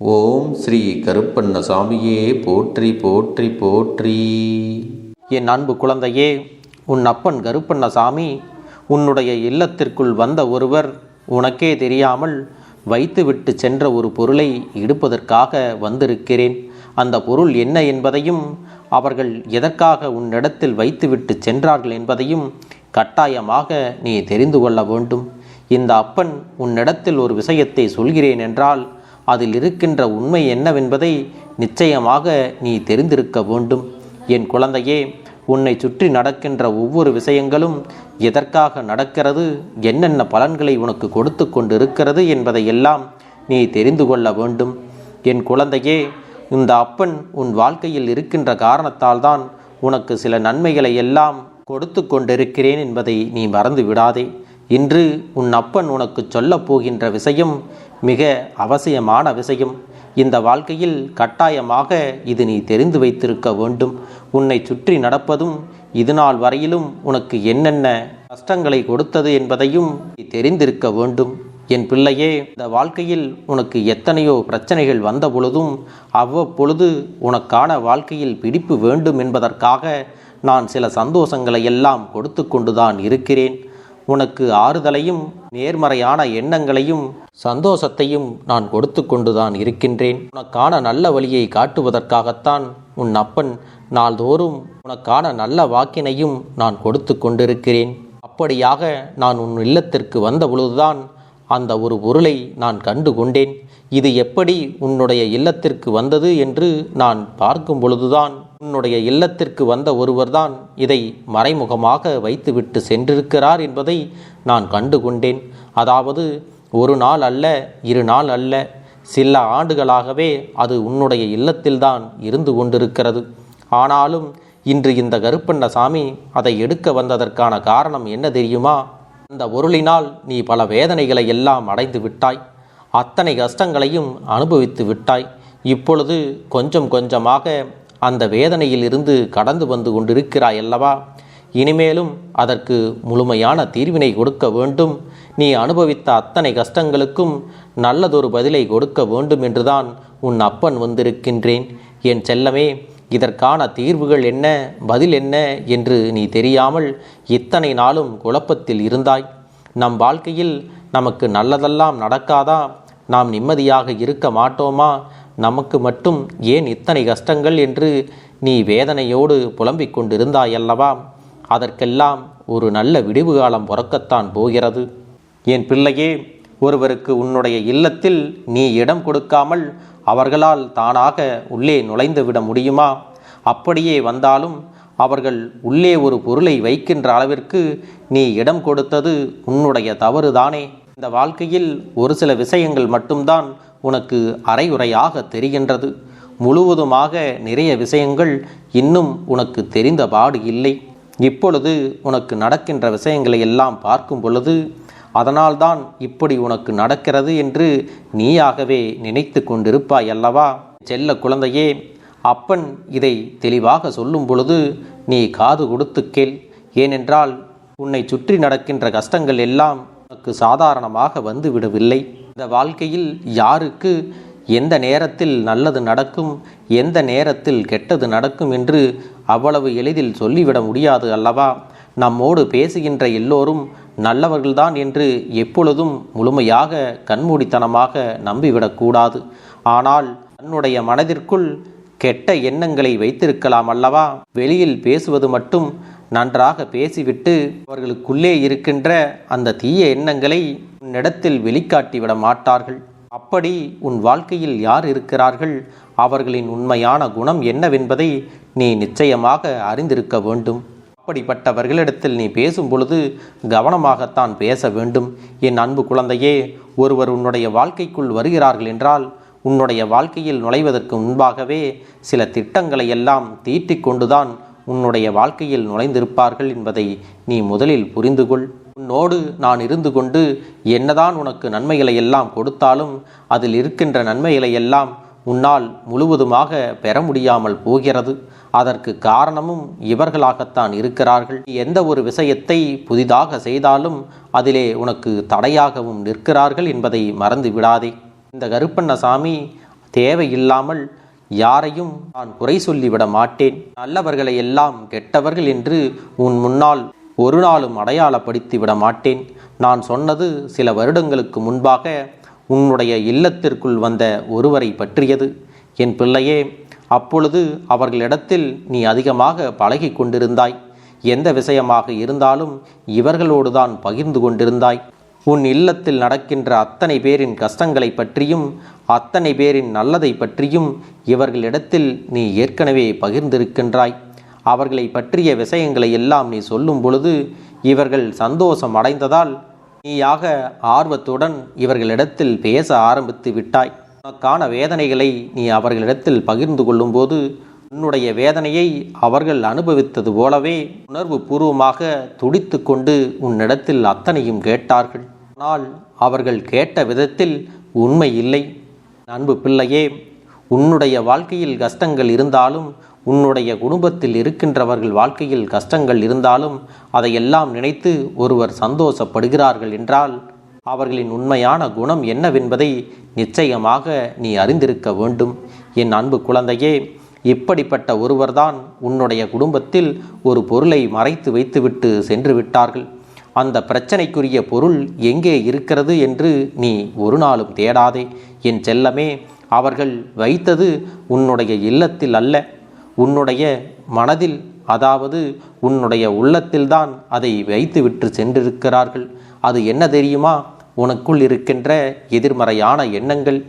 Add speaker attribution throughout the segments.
Speaker 1: ஓம் ஸ்ரீ கருப்பண்ணசாமியே போற்றி போற்றி போற்றி.
Speaker 2: என் அன்பு குழந்தையே உன் அப்பன் கருப்பண்ணசாமி உன்னுடைய இல்லத்திற்குள் வந்த ஒருவர் உனக்கே தெரியாமல் வைத்துவிட்டு சென்ற ஒரு பொருளை எடுப்பதற்காக வந்திருக்கிறேன். அந்த பொருள் என்ன என்பதையும் அவர்கள் எதற்காக உன்னிடத்தில் வைத்துவிட்டு சென்றார்கள் என்பதையும் கட்டாயமாக நீ தெரிந்து கொள்ள வேண்டும். இந்த அப்பன் உன்னிடத்தில் ஒரு விஷயத்தை சொல்கிறேன் என்றால் அதில் இருக்கின்ற உண்மை என்னவென்பதை நிச்சயமாக நீ தெரிந்திருக்க வேண்டும். என் குழந்தையே உன்னை சுற்றி நடக்கின்ற ஒவ்வொரு விஷயங்களும் எதற்காக நடக்கிறது என்னென்ன பலன்களை உனக்கு கொடுத்து கொண்டு இருக்கிறது என்பதையெல்லாம் நீ தெரிந்து கொள்ள வேண்டும். என் குழந்தையே இந்த அப்பன் உன் வாழ்க்கையில் இருக்கின்ற காரணத்தால் தான் உனக்கு சில நன்மைகளை எல்லாம் கொடுத்து கொண்டிருக்கிறேன் என்பதை நீ மறந்து விடாதே இன்று உன் அப்பன் உனக்கு சொல்லப் போகின்ற விஷயம் மிக அவசியமான விஷயம். இந்த வாழ்க்கையில் கட்டாயமாக இது நீ தெரிந்து வைத்திருக்க வேண்டும். உன்னை சுற்றி நடப்பதும் இதுநாள் வரையிலும் உனக்கு என்னென்ன கஷ்டங்களை கொடுத்தது என்பதையும் நீ தெரிந்திருக்க வேண்டும். என் பிள்ளையே இந்த வாழ்க்கையில் உனக்கு எத்தனையோ பிரச்சனைகள் வந்த பொழுதும் அவ்வப்பொழுது உனக்கான வாழ்க்கையில் பிடிப்பு வேண்டும் என்பதற்காக நான் சில சந்தோஷங்களை எல்லாம் கொடுத்து கொண்டுதான் இருக்கிறேன். உனக்கு ஆறுதலையும் நேர்மறையான எண்ணங்களையும் சந்தோஷத்தையும் நான் கொடுத்து கொண்டுதான் இருக்கின்றேன். உனக்கான நல்ல வழியை காட்டுவதற்காகத்தான் உன் அப்பன் நாள்தோறும் உனக்கான நல்ல வாக்கினையும் நான் கொடுத்து கொண்டிருக்கிறேன். அப்படியாக நான் உன் இல்லத்திற்கு வந்த பொழுதுதான் அந்த ஒரு பொருளை நான் கண்டு கொண்டேன். இது எப்படி உன்னுடைய இல்லத்திற்கு வந்தது என்று நான் பார்க்கும் பொழுதுதான் உன்னுடைய இல்லத்திற்கு வந்த ஒருவர்தான் இதை மறைமுகமாக வைத்துவிட்டு சென்றிருக்கிறார் என்பதை நான் கண்டு கொண்டேன். அதாவது ஒரு நாள் அல்ல இரு நாள் அல்ல சில ஆண்டுகளாகவே அது உன்னுடைய இல்லத்தில்தான் இருந்து கொண்டிருக்கிறது. ஆனாலும் இன்று இந்த கருப்பண்ணசாமி அதை எடுக்க வந்ததற்கான காரணம் என்ன தெரியுமா? அந்த பொருளினால் நீ பல வேதனைகளை எல்லாம் அடைந்து விட்டாய். அத்தனை கஷ்டங்களையும் அனுபவித்து விட்டாய். இப்பொழுது கொஞ்சம் கொஞ்சமாக அந்த வேதனையில் இருந்து கடந்து வந்து கொண்டிருக்கிறாய் அல்லவா? இனிமேலும் அதற்கு முழுமையான தீர்வினை கொடுக்க வேண்டும். நீ அனுபவித்த அத்தனை கஷ்டங்களுக்கும் நல்லதொரு பதிலை கொடுக்க வேண்டும் என்றுதான் உன் அப்பன் வந்திருக்கின்றேன். என் செல்லமே இதற்கான தீர்வுகள் என்ன? பதில் என்ன? என்று நீ தெரியாமல் இத்தனை நாளும் குழப்பத்தில் இருந்தாய். நம் வாழ்க்கையில் நமக்கு நல்லதெல்லாம் நடக்காதா? நாம் நிம்மதியாக இருக்க மாட்டோமா? நமக்கு மட்டும் ஏன் இத்தனை கஷ்டங்கள் என்று நீ வேதனையோடு புலம்பிக் கொண்டிருந்தாயல்லவா? அதற்கெல்லாம் ஒரு நல்ல விடிவு காலம் பிறக்கத்தான் போகிறது. என் பிள்ளையே ஒருவருக்கு உன்னுடைய இல்லத்தில் நீ இடம் கொடுக்காமல் அவர்களால் தானாக உள்ளே நுழைந்து விட முடியுமா? அப்படியே வந்தாலும் அவர்கள் உள்ளே ஒரு பொருளை வைக்கின்ற அளவிற்கு நீ இடம் கொடுத்தது உன்னுடைய தவறுதானே? இந்த வாழ்க்கையில் ஒரு சில விஷயங்கள் மட்டும்தான் உனக்கு அரையுறையாக தெரிகின்றது. முழுவதுமாக நிறைய விஷயங்கள் இன்னும் உனக்கு தெரிந்த பாடு இல்லை. இப்பொழுது உனக்கு நடக்கின்ற விஷயங்களை எல்லாம் பார்க்கும் பொழுது அதனால்தான் இப்படி உனக்கு நடக்கிறது என்று நீயாகவே நினைத்து கொண்டிருப்பாய் அல்லவா? செல்ல குழந்தையே அப்பன் இதை தெளிவாக சொல்லும் பொழுது நீ காது கொடுத்து கேள். ஏனென்றால் உன்னை சுற்றி நடக்கின்ற கஷ்டங்கள் எல்லாம் உனக்கு சாதாரணமாக வந்து விடவில்லை. இந்த வாழ்க்கையில் யாருக்கு எந்த நேரத்தில் நல்லது நடக்கும் எந்த நேரத்தில் கெட்டது நடக்கும் என்று அவ்வளவு எளிதில் சொல்லிவிட முடியாது அல்லவா? நம்மோடு பேசுகின்ற எல்லோரும் நல்லவர்கள்தான் என்று எப்பொழுதும் முழுமையாக கண்மூடித்தனமாக நம்பிவிடக்கூடாது. ஆனால் தன்னுடைய மனதிற்குள் கெட்ட எண்ணங்களை வைத்திருக்கலாம் அல்லவா? வெளியில் பேசுவது மட்டும் நன்றாக பேசிவிட்டு அவர்களுக்குள்ளே இருக்கின்ற அந்த தீய எண்ணங்களை உன்னிடத்தில் வெளிக்காட்டிவிட மாட்டார்கள். அப்படி உன் வாழ்க்கையில் யார் இருக்கிறார்கள்? அவர்களின் உண்மையான குணம் என்னவென்பதை நீ நிச்சயமாக அறிந்திருக்க வேண்டும். அப்படிப்பட்டவர்களிடத்தில் நீ பேசும் பொழுது கவனமாகத்தான் பேச வேண்டும். என் அன்பு குழந்தையே ஒருவர் உன்னுடைய வாழ்க்கைக்குள் வருகிறார்கள் என்றால் உன்னுடைய வாழ்க்கையில் நுழைவதற்கு முன்பாகவே சில திட்டங்களை எல்லாம் தீட்டிக் கொண்டுதான் உன்னுடைய வாழ்க்கையில் நுழைந்திருப்பார்கள் என்பதை நீ முதலில் புரிந்து கொள். உன்னோடு நான் இருந்து கொண்டு என்னதான் உனக்கு நன்மைகளை எல்லாம் கொடுத்தாலும் அதில் இருக்கின்ற நன்மைகளை எல்லாம் உன்னால் முழுவதுமாக பெற முடியாமல் போகிறது. அதற்கு காரணமும் இவர்களாகத்தான் இருக்கிறார்கள். எந்த ஒரு விஷயத்தை புதிதாக செய்தாலும் அதிலே உனக்கு தடையாகவும் நிற்கிறார்கள் என்பதை மறந்து விடாதே. இந்த கருப்பண்ணசாமி தேவையில்லாமல் யாரையும் நான் குறை சொல்லிவிட மாட்டேன். நல்லவர்களை எல்லாம் கெட்டவர்கள் என்று உன் முன்னால் ஒரு நாளும் அடையாளப்படுத்தி விட மாட்டேன். நான் சொன்னது சில வருடங்களுக்கு முன்பாக உன்னுடைய இல்லத்திற்குள் வந்த ஒருவரை பற்றியது. என் பிள்ளையே அப்பொழுது அவர்களிடத்தில் நீ அதிகமாக பழகி கொண்டிருந்தாய். எந்த விஷயமாக இருந்தாலும் இவர்களோடு தான் பகிர்ந்து கொண்டிருந்தாய். உன் இல்லத்தில் நடக்கின்ற அத்தனை பேரின் கஷ்டங்களை பற்றியும் அத்தனை பேரின் நல்லதை பற்றியும் இவர்களிடத்தில் நீ ஏற்கனவே பகிர்ந்திருக்கின்றாய். அவர்களை பற்றிய விஷயங்களை எல்லாம் நீ சொல்லும் பொழுது இவர்கள் சந்தோஷம் அடைந்ததால் நீயாக ஆர்வத்துடன் இவர்களிடத்தில் பேச ஆரம்பித்து விட்டாய். உனக்கான வேதனைகளை நீ அவர்களிடத்தில் பகிர்ந்து கொள்ளும்போது உன்னுடைய வேதனையை அவர்கள் அனுபவித்தது போலவே உணர்வு பூர்வமாக துடித்து கொண்டு உன்னிடத்தில் அத்தனையும் கேட்டார்கள். ஆனால் அவர்கள் கேட்ட விதத்தில் உண்மை இல்லை. அன்பு பிள்ளையே உன்னுடைய வாழ்க்கையில் கஷ்டங்கள் இருந்தாலும் உன்னுடைய குடும்பத்தில் இருக்கின்றவர்கள் வாழ்க்கையில் கஷ்டங்கள் இருந்தாலும் அதையெல்லாம் நினைத்து ஒருவர் சந்தோஷப்படுகிறார்கள் என்றால் அவர்களின் உண்மையான குணம் என்னவென்பதை நிச்சயமாக நீ அறிந்திருக்க வேண்டும். என் அன்பு குழந்தையே இப்படிப்பட்ட ஒருவர்தான் உன்னுடைய குடும்பத்தில் ஒரு பொருளை மறைத்து வைத்துவிட்டு சென்று விட்டார்கள். அந்த பிரச்சனைக்குரிய பொருள் எங்கே இருக்கிறது என்று நீ ஒரு நாளும் தேடாதே. என் செல்லமே அவர்கள் வைத்தது உன்னுடைய இல்லத்தில் அல்ல. உன்னுடைய மனதில் அதாவது உன்னுடைய உள்ளத்தில்தான் அதை வைத்துவிட்டு சென்றிருக்கிறார்கள். அது என்ன தெரியுமா? உனக்குள் இருக்கின்ற எதிர்மறையான எண்ணங்கள்.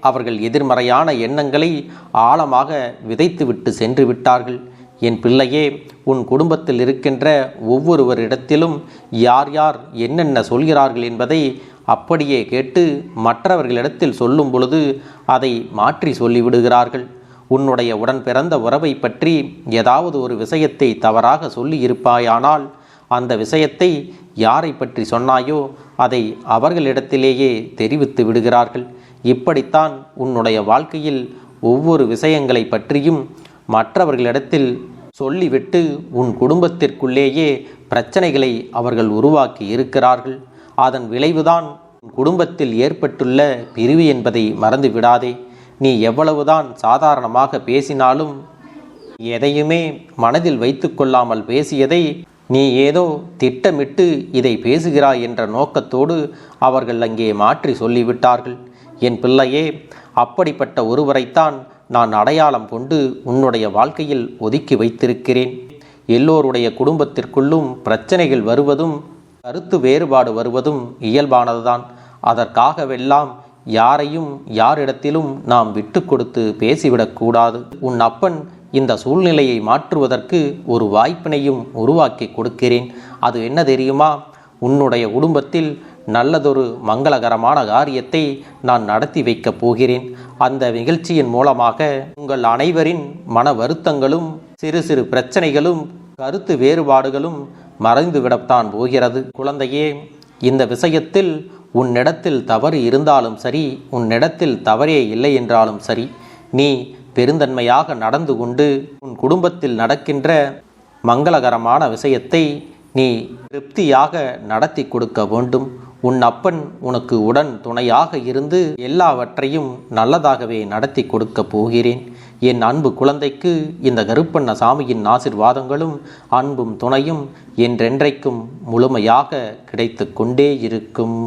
Speaker 2: அவர்கள் எதிர்மறையான எண்ணங்களை ஆழமாக விதைத்துவிட்டு சென்று விட்டார்கள் என் பிள்ளையே உன் குடும்பத்தில் இருக்கின்ற ஒவ்வொருவரிடத்திலும் யார் யார் என்னென்ன சொல்கிறார்கள் என்பதை அப்படியே கேட்டு மற்றவர்களிடத்தில் சொல்லும் பொழுது அதை மாற்றி சொல்லிவிடுகிறார்கள். உன்னுடைய உடன் பிறந்த உறவை பற்றி ஏதாவது ஒரு விஷயத்தை தவறாக சொல்லி இருப்பாயானால் அந்த விஷயத்தை யாரை பற்றி சொன்னாயோ அதை அவர்களிடத்திலேயே தெரிவித்து விடுகிறார்கள். இப்படித்தான் உன்னுடைய வாழ்க்கையில் ஒவ்வொரு விஷயங்களை பற்றியும் மற்றவர்களிடத்தில் சொல்லிவிட்டு உன் குடும்பத்திற்குள்ளேயே பிரச்சனைகளை அவர்கள் உருவாக்கி இருக்கிறார்கள். அதன் விளைவுதான் உன் குடும்பத்தில் ஏற்பட்டுள்ள பிரிவு என்பதை மறந்து விடாதே நீ எவ்வளவுதான் சாதாரணமாக பேசினாலும் எதையுமே மனதில் வைத்துக்கொள்ளாமல் பேசியதை நீ ஏதோ திட்டமிட்டு இதை பேசுகிறாய் என்ற நோக்கத்தோடு அவர்கள் அங்கே மாற்றி சொல்லிவிட்டார்கள். என் பிள்ளையே அப்படிப்பட்ட ஒருவரைத்தான் நான் அடையாளம் கொண்டு உன்னுடைய வாழ்க்கையில் ஒதுக்கி வைத்திருக்கிறேன். எல்லோருடைய குடும்பத்திற்குள்ளும் பிரச்சனைகள் வருவதும் கருத்து வேறுபாடு வருவதும் இயல்பானதுதான். அதற்காகவெல்லாம் யாரையும் யாரிடத்திலும் நாம் விட்டு கொடுத்து பேசிவிடக்கூடாது உன் அப்பன் இந்த சூழ்நிலையை மாற்றுவதற்கு ஒரு வாய்ப்பினையும் உருவாக்கி கொடுக்கிறேன். அது என்ன தெரியுமா? உன்னுடைய குடும்பத்தில் நல்லதொரு மங்களகரமான காரியத்தை நான் நடத்தி வைக்கப் போகிறேன். அந்த நிகழ்ச்சியின் மூலமாக உங்கள் அனைவரின் மன வருத்தங்களும் சிறு சிறு பிரச்சனைகளும் கருத்து வேறுபாடுகளும் மறைந்துவிடத்தான் போகிறது. குழந்தையே இந்த விஷயத்தில் உன்னிடத்தில் தவறு இருந்தாலும் சரி உன்னிடத்தில் தவறே இல்லை என்றாலும் சரி நீ பெருந்தன்மையாக நடந்து கொண்டு உன் குடும்பத்தில் நடக்கின்ற மங்களகரமான விஷயத்தை நீ திருப்தியாக நடத்தி கொடுக்க வேண்டும். உன் அப்பன் உனக்கு உடன் துணையாக இருந்து எல்லாவற்றையும் நல்லதாகவே நடத்தி கொடுக்க போகிறேன். என் அன்பு குழந்தைக்கு இந்த கருப்பண்ண சாமியின் ஆசிர்வாதங்களும் அன்பும் துணையும் என்றென்றைக்கும் முழுமையாக கிடைத்து கொண்டே இருக்கும்.